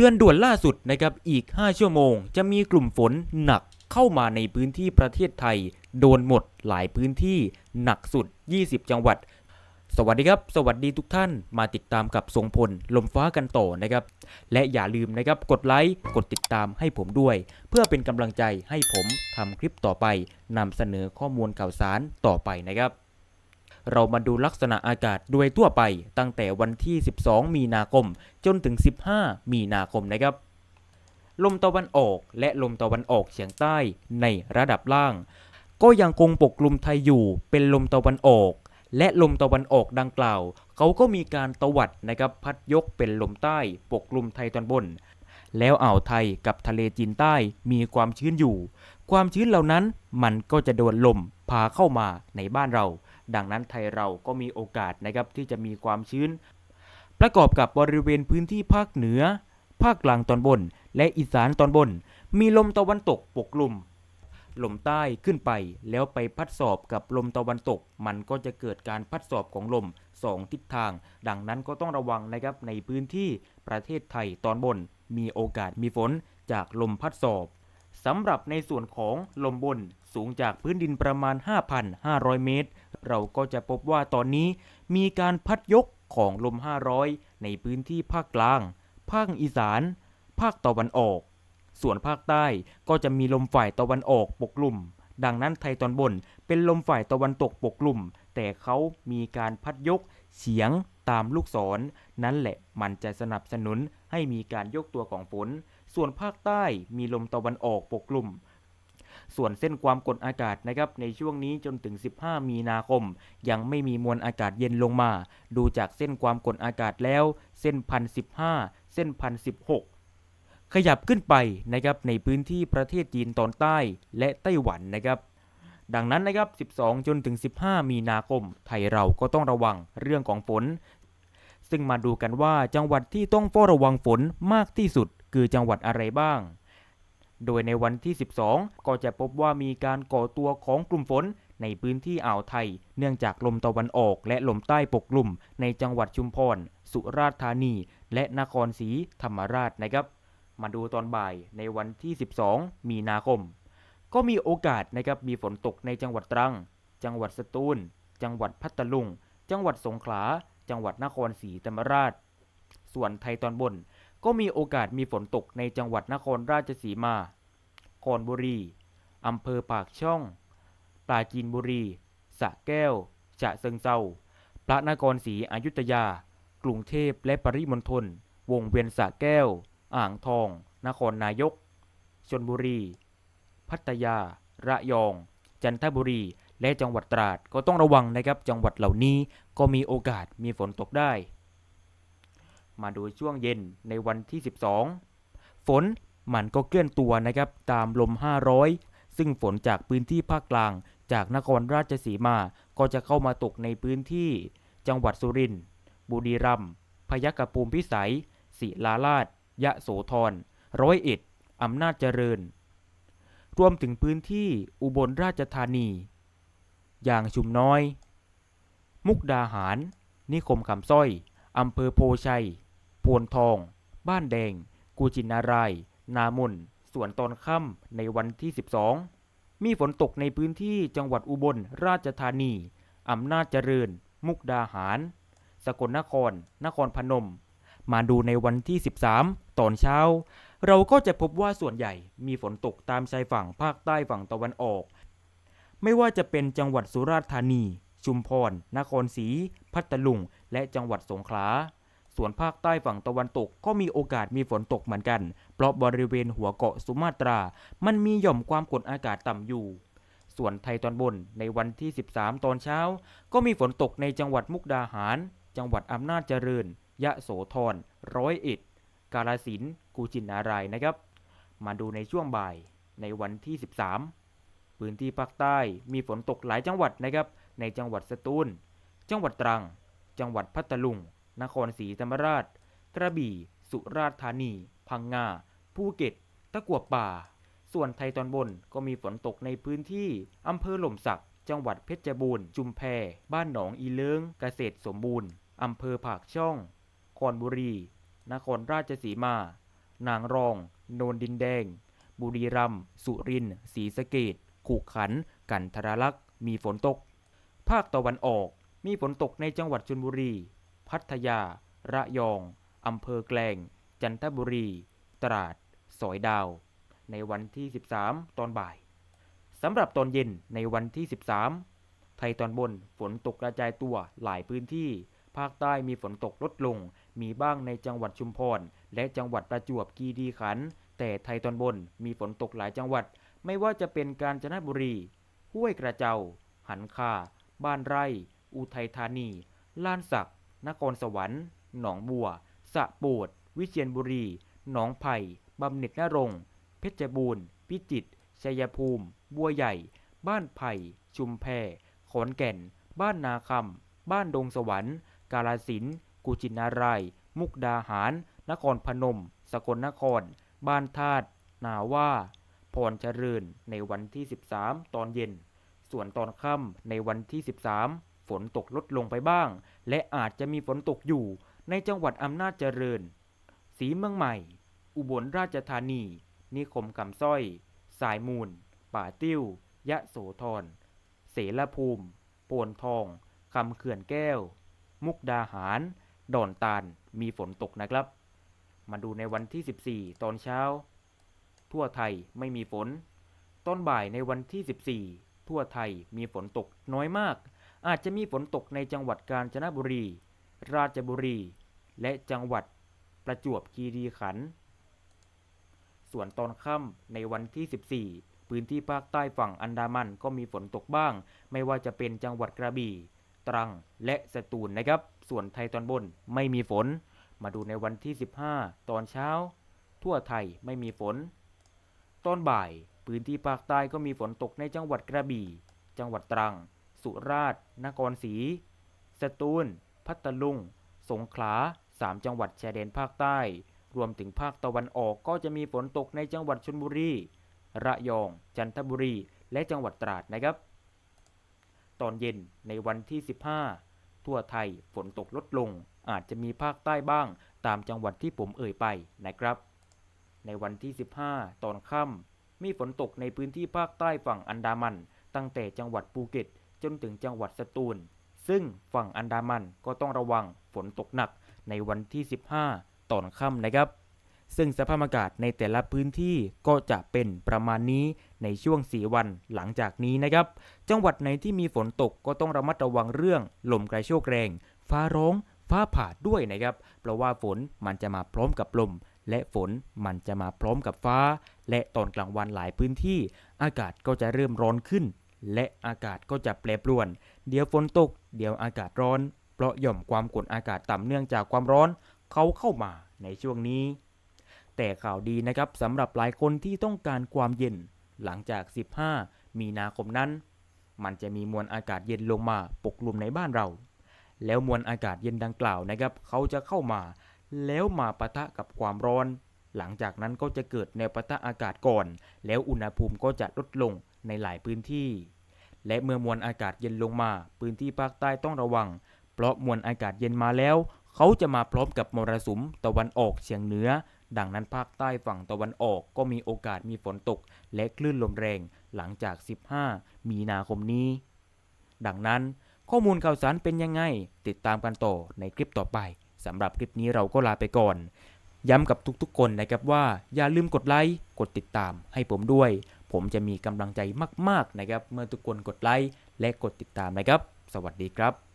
เตือนด่วนล่าสุดนะครับอีก 5 ชั่วโมง จะมีกลุ่มฝนหนักเข้ามาในพื้นที่ประเทศไทย โดนหมดหลายพื้นที่หนักสุด 20 จังหวัด สวัสดีครับ สวัสดีทุกท่านมาติดตามกับทรงพลลมฟ้ากันต่อนะครับ และอย่าลืมนะครับกดไลค์กดติดตามให้ผมด้วย เพื่อเป็นกำลังใจให้ผมทำคลิปต่อไปนำเสนอข้อมูลข่าวสารต่อไปนะครับ เรามาดูลักษณะอากาศโดยทั่วไป ตั้งแต่วันที่ 12 มีนาคม จนถึง 15 มีนาคมนะครับ ลมตะวันออกและลมตะวันออกเฉียงใต้ในระดับล่าง ก็ยังคงปกคลุมไทยอยู่เป็นลมตะวันออก และลมตะวันออกดังกล่าว เขาก็มีการตวัดนะครับพัดยกเป็นลมใต้ปกคลุมไทยตอนบน แล้วอ่าวไทยกับทะเลจีนใต้มีความชื้นอยู่ ความชื้นเหล่านั้นมันก็จะโดนลมพาเข้ามาในบ้านเรา ดังนั้นไทยเราก็มีโอกาสนะครับที่จะมีความชื้น ประกอบกับบริเวณพื้นที่ภาคเหนือ ภาคกลางตอนบน และอีสานตอนบน มีลมตะวันตกปกคลุมลมใต้ขึ้นไปแล้วไปพัดสอบกับลมตะวันตก มันก็จะเกิดการพัดสอบของลมสองทิศทาง ดังนั้นก็ต้องระวังนะครับในพื้นที่ประเทศไทยตอนบน มีโอกาสมีฝนจากลมพัดสอบ สำหรับในส่วนของลมบนสูงจากพื้นดินประมาณ 5,500 เมตร เราก็จะพบว่าตอนนี้มีการพัดยกของลม 500 ในพื้นที่ภาคกลาง ภาคอีสาน ภาคตะวันออก ส่วนภาคใต้ก็จะมีลมฝ่ายตะวันออกปกลุ่ม ดังนั้นไทยตอนบนเป็นลมฝ่ายตะวันตกปกลุ่ม แต่เขามีการพัดยกเฉียงตามลูกศรนั่นแหละมันจะสนับสนุนให้มีการยกตัวของฝน ส่วนภาคใต้มีลมตะวันออกปกกลุ่ม ส่วนเส้นความกดอากาศนะครับในช่วงนี้จนถึง 15 มีนาคม ยังไม่มีมวลอากาศเย็นลงมา ดูจากเส้นความกดอากาศแล้ว เส้นพันสิบห้าเส้นพันสิบหกขยับขึ้นไปนะครับในพื้นที่ประเทศจีนตอนใต้และไต้หวันนะครับดังนั้นนะครับ 12 จนถึง 15 มีนาคม ไทยเราก็ต้องระวังเรื่องของฝน ซึ่งมาดูกันว่าจังหวัดที่ต้องเฝ้าระวังฝนมากที่สุด คือจังหวัดอะไรบ้าง โดยในวันที่ 12 ก็จะพบว่ามีการก่อตัวของกลุ่มฝนในพื้นที่อ่าวไทย เนื่องจากลมตะวันออกและลมใต้ปกกลุ่ม ในจังหวัดชุมพร สุราษฎร์ธานี และนครศรีธรรมราชนะครับ มาดูตอนบ่ายในวันที่ 12 มีนาคม ก็มีโอกาสนะครับมีฝนตกในจังหวัดตรัง จังหวัดสตูล จังหวัดพัทลุง จังหวัดสงขลา จังหวัดนครศรีธรรมราช ส่วนไทยตอนบน ก็มีโอกาสมีฝนตกในจังหวัดนครราชสีมา คอนบุรี อำเภอปากช่อง ปราจีนบุรี สระแก้ว ฉะเชิงเซาพระนครศรีอยุธยา กรุงเทพและปริมณฑล วงเวียนสระแก้ว อ่างทอง นครนายก ชนบุรี พัทยา ระยอง จันทบุรี และจังหวัดตราด ก็ต้องระวังนะครับ จังหวัดเหล่านี้ก็มีโอกาสมีฝนตกได้ มาดูช่วงเย็นในวันที่ 12 ฝนมันก็เคลื่อนตัวนะครับตามลม 500 ซึ่งฝนจากพื้นที่ภาคกลางจากนครราชสีมา ก็จะเข้ามาตกในพื้นที่ จังหวัดสุรินทร์ บุรีรัมย์ พยัคฆภูมิพิสัยศิลาราชยะโสธร ร้อยเอ็ด อำนาจเจริญ รวมถึงพื้นที่อุบลราชธานี อย่างชุมน้อย มุกดาหาร นิคมคำสร้อย อำเภอโพชัย โพนทอง บ้านแดง กูจินาราย นามุนส่วนตอนค่ำในวันที่ 12 มีฝนตกในพื้นที่จังหวัดอุบลราชธานี อำนาจเจริญ มุกดาหาร สกลนคร นครพนม มาดูในวันที่ 13 ตอนเช้า เราก็จะพบว่าส่วนใหญ่มีฝนตกตามชายฝั่งภาคใต้ฝั่งตะวันออก ไม่ว่าจะเป็นจังหวัดสุราษฎร์ธานี ชุมพร นครศรี พัทลุง และจังหวัดสงขลา ส่วนภาคใต้ฝั่งตะวันตกก็มีโอกาสมีฝนตกเหมือนกัน เพราะบริเวณหัวเกาะสุมาตรา มันมีหย่อมความกดอากาศต่ำอยู่ ส่วนไทยตอนบนในวันที่ 13 ตอนเช้า ก็มีฝนตกในจังหวัดมุกดาหาร จังหวัดอำนาจเจริญ ยะโสธร ร้อยเอ็ด กาฬสินธุ์กุชินารายนะครับ มาดูในช่วงบ่ายในวันที่ 13 พื้นที่ภาคใต้มีฝนตกหลายจังหวัดนะครับ ในจังหวัดสตูล จังหวัดตรัง จังหวัดพัทลุง นครศรีธรรมราช กระบี่ สุราษฎร์ธานี พังงา ภูเก็ต ตะกัวป่า ส่วนไทยตอนบนก็มีฝนตกในพื้นที่อำเภอหล่มสัก จังหวัดเพชรบูรณ์ จุมแพ บ้านหนองอีเลิงเกษตรสมบูรณ์อำเภอผากช่อง คอนบุรี นครราชสีมา นางรอง โนนดินแดง บุรีรัมย์ สุรินทร์ ศรีสะเกดขุขันธ์กันทรลักษณ์ มีฝนตก ภาคตะวันออก มีฝนตกในจังหวัดชลบุรี พัทยา ระยอง อำเภอแกลง จันทบุรี ตราด สอยดาว ในวันที่ 13 ตอนบ่าย สำหรับตอนเย็นในวันที่ 13 ไทยตอนบนฝนตกกระจายตัวหลายพื้นที่ ภาคใต้มีฝนตกลดลง มีบ้างในจังหวัดชุมพร และจังหวัดประจวบคีรีขันธ์ แต่ไทยตอนบนมีฝนตกหลายจังหวัด ไม่ว่าจะเป็นกาญจนบุรี ห้วยกระเจ้าหันคา บ้านไร่ อุทัยธานี ลานสัก นครสวรรค์ หนองบัว สะโบดวิเชียรบุรี หนองไผ่บำเหน็จนรงเพชรบูรณ์ พิจิตร ชัยภูมิ บัวใหญ่ บ้านไผ่ ชุมแพ ขอนแก่น บ้านนาคำ บ้านดงสวรรค์ กาลสิน กุชินาราย มุกดาหาร นครพนม สกลนคร บ้านธาตุ นาว่าพรเจริญ ในวันที่ 13 ตอนเย็น ส่วนตอนค่ำในวันที่ 13 ฝนตกลดลงไปบ้าง และอาจจะมีฝนตกอยู่ในจังหวัดอำนาจเจริญ สีเมืองใหม่ อุบลราชธานี นิคมคำสร้อย สายมูล ป่าติ้ว ยะโสธร เสรภูมิ โปนทอง คำเขื่อนแก้ว มุกดาหาร ดอนตาล มีฝนตกนะครับ มาดูในวันที่ 14 ตอนเช้า ทั่วไทยไม่มีฝน ตอนบ่ายในวันที่ 14 ทั่วไทยมีฝนตกน้อยมาก อาจจะมีฝนตกในจังหวัดกาญจนบุรี ราชบุรี และจังหวัดประจวบคีรีขันธ์ ส่วนตอนค่ำในวันที่ 14 พื้นที่ภาคใต้ฝั่งอันดามันก็มีฝนตกบ้าง ไม่ว่าจะเป็นจังหวัดกระบี่ ตรัง และสตูลนะครับ ส่วนไทยตอนบนไม่มีฝน มาดูในวันที่ 15 ตอนเช้า ทั่วไทยไม่มีฝน ตอนบ่าย พื้นที่ภาคใต้ก็มีฝนตกในจังหวัดกระบี่ จังหวัดตรัง สุราษฎร์นครศรี สตูล พัทลุง สงขลา3จังหวัดชายแดนภาคใต้ รวมถึงภาคตะวันออกก็จะมีฝนตกในจังหวัดชลบุรี ระยอง จันทบุรี และจังหวัดตราดนะครับ ตอนเย็นในวันที่ 15 ทั่วไทยฝนตกลดลง อาจจะมีภาคใต้บ้าง ตามจังหวัดที่ผมเอ่ยไปนะครับ ในวันที่ 15 ตอนค่ำมีฝนตกในพื้นที่ภาคใต้ฝั่งอันดามัน ตั้งแต่จังหวัดภูเก็ต จนถึงจังหวัดสตูล ซึ่งฝั่งอันดามันก็ต้องระวังฝนตกหนักในวันที่ 15 ตอนค่ำนะครับ ซึ่งสภาพอากาศในแต่ละพื้นที่ก็จะเป็นประมาณนี้ในช่วง 4 วันหลังจากนี้นะครับ จังหวัดไหนที่มีฝนตกก็ต้องระมัดระวังเรื่องลมกระโชกแรง ฟ้าร้อง ฟ้าผ่าด้วยนะครับ เพราะว่าฝนมันจะมาพร้อมกับลมและฝนมันจะมาพร้อมกับฟ้า และตอนกลางวันหลายพื้นที่ อากาศก็จะเริ่มร้อนขึ้น และอากาศก็จะแปรปรวน เดี๋ยวฝนตก เดี๋ยวอากาศร้อน เพราะหย่อมความกดอากาศต่ำเนื่องจากความร้อน เขาเข้ามาในช่วงนี้ แต่ข่าวดีนะครับสำหรับหลายคนที่ต้องการความเย็น หลังจาก 15 มีนาคมนั้น มันจะมีมวลอากาศเย็นลงมาปกคลุมในบ้านเรา แล้วมวลอากาศเย็นดังกล่าวนะครับ เขาจะเข้ามา แล้วมาปะทะกับความร้อน หลังจากนั้นก็จะเกิดแนวปะทะอากาศก่อน แล้วอุณหภูมิก็จะลดลง ในหลายพื้นที่ และเมื่อมวลอากาศเย็นลงมา พื้นที่ภาคใต้ต้องระวัง เพราะมวลอากาศเย็นมาแล้ว เขาจะมาพร้อมกับมรสุมตะวันออกเฉียงเหนือ ดังนั้นภาคใต้ฝั่งตะวันออกก็มีโอกาสมีฝนตก และคลื่นลมแรงหลังจาก 15 มีนาคมนี้ ดังนั้นข้อมูลข่าวสารเป็นยังไง ติดตามกันต่อในคลิปต่อไปสำหรับคลิปนี้เราก็ลาไปก่อน ย้ำกับทุกๆคนนะครับว่าอย่าลืมกดไลค์ กดติดตามให้ผมด้วย ผมจะมีกำลังใจมาก ๆ นะครับ เมื่อทุกคนกดไลค์และกดติดตามนะครับ สวัสดีครับ